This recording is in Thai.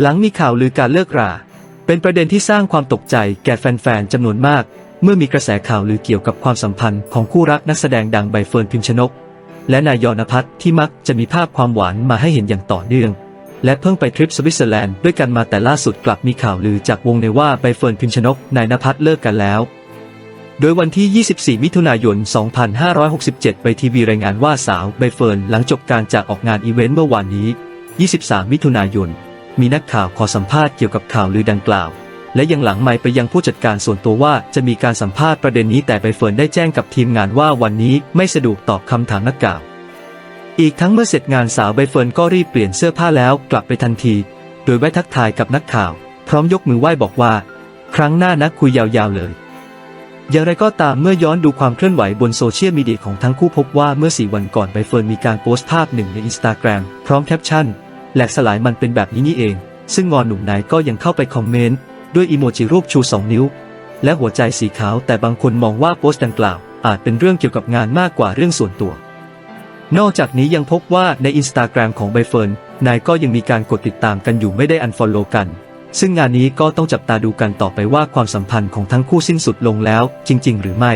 หลังมีข่าวลือการเลิกรา เป็นประเด็นที่สร้างความตกใจแก่แฟนๆจำนวนมาก เมื่อมีกระแสข่าวลือเกี่ยวกับความสัมพันธ์ของคู่รักนักแสดงดังใบเฟิร์นพิมชนก และนายยอนพัฒน์ที่มักจะมีภาพความหวานมาให้เห็นอย่างต่อเนื่อง และเพิ่งไปทริปสวิตเซอร์แลนด์ด้วยกันมาแต่ล่าสุดกลับมีข่าวลือจากวงในว่าใบเฟิร์นพิมชนกนายนภัสเลิกกันแล้ว โดยวันที่ 24 มิถุนายน 2567 ไปทีวีรายงานว่าสาวใบเฟิร์นหลังจบการจากออกงานอีเวนต์เมื่อวานนี้ 23 มิถุนายน มีนักข่าวขอสัมภาษณ์เกี่ยวกับข่าวลือดังกล่าว และยังหลังไมค์ไปยังผู้จัดการส่วนตัวว่าจะมีการสัมภาษณ์ประเด็นนี้แต่ใบเฟิร์นได้แจ้งกับทีมงานว่าวันนี้ไม่สะดวกตอบคำถามนักข่าว อีกทั้งเมื่อเสร็จงานสาวใบเฟิร์นก็รีบเปลี่ยนเสื้อผ้าแล้วกลับไปทันที โดยไว้ทักทายกับนักข่าว พร้อมยกมือไหว้บอกว่า ครั้งหน้านักคุยยาวๆเลยอย่างไรก็ตามเมื่อย้อนดูความเคลื่อนไหวบนโซเชียลมีเดียของทั้งคู่พบว่าเมื่อ 4 วันก่อนใบเฟิร์นมีการโพสต์ภาพหนึ่งในอินสตาแกรมพร้อมแคปชั่น แหลกสลายมันเป็นแบบนี้นี่เอง ซึ่งงอนหนุ่มนายก็ยังเข้าไปคอมเมนต์ด้วยอีโมจิรูปชู 2 นิ้ว และหัวใจสีขาวแต่บางคนมองว่าโพสต์ดังกล่าว อาจเป็นเรื่องเกี่ยวกับงานมากกว่าเรื่องส่วนตัว นอกจากนี้ยังพบว่าในอินสตาแกรมของใบเฟิร์นนายก็ยังมีการกดติดตามกันอยู่ไม่ได้อันฟอลโลกัน ซึ่งงานนี้ก็ต้องจับตาดูกันต่อไปว่าความสัมพันธ์ของทั้งคู่สิ้นสุดลงแล้ว จริง ๆ หรือไม่